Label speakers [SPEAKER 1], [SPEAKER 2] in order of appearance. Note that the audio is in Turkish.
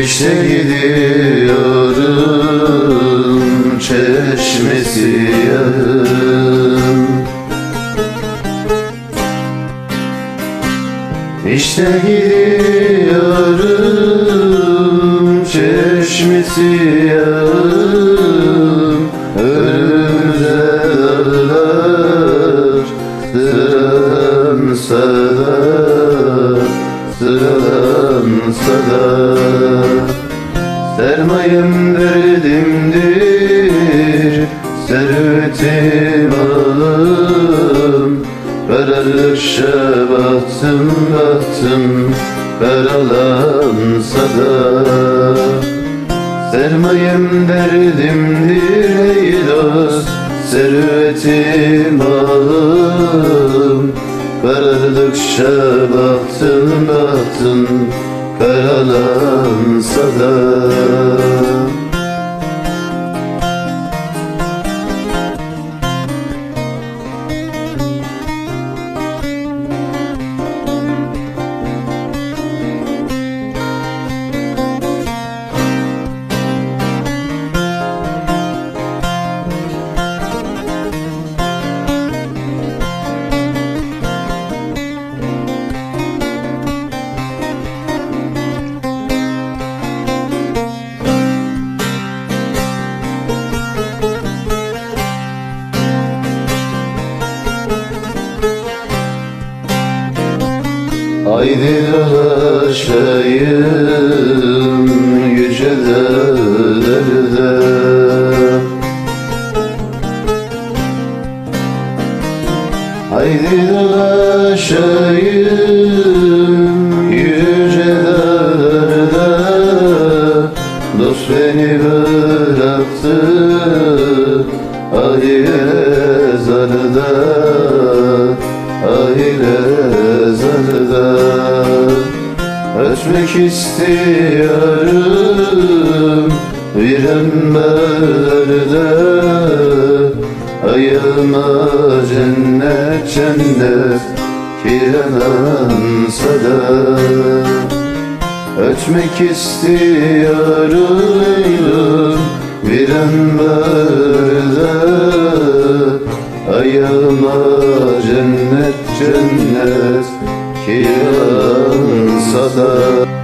[SPEAKER 1] İşte gidiyorum çeşmesi yarım İşte gidiyorum çeşmesi yarım Önümüze dağlar sıralansa da Sıralansa da Sermayem derdimdir Servetim alım Karardıkça bahtım bahtım Karalansa da Sermayem derdimdir ey dost. Servetim alım Karardıkça bahtım bahtım Karalansa da Haydi dolaşayım yüce dağlarda Haydi dolaşayım yüce dağlarda Dost beni bıraktı ahire zarda Göçmek istiyorum. Bir Ayılma cennet cennet kirenansa da Ötmek istiyorum. Bir Ayılma cennet cennet ki da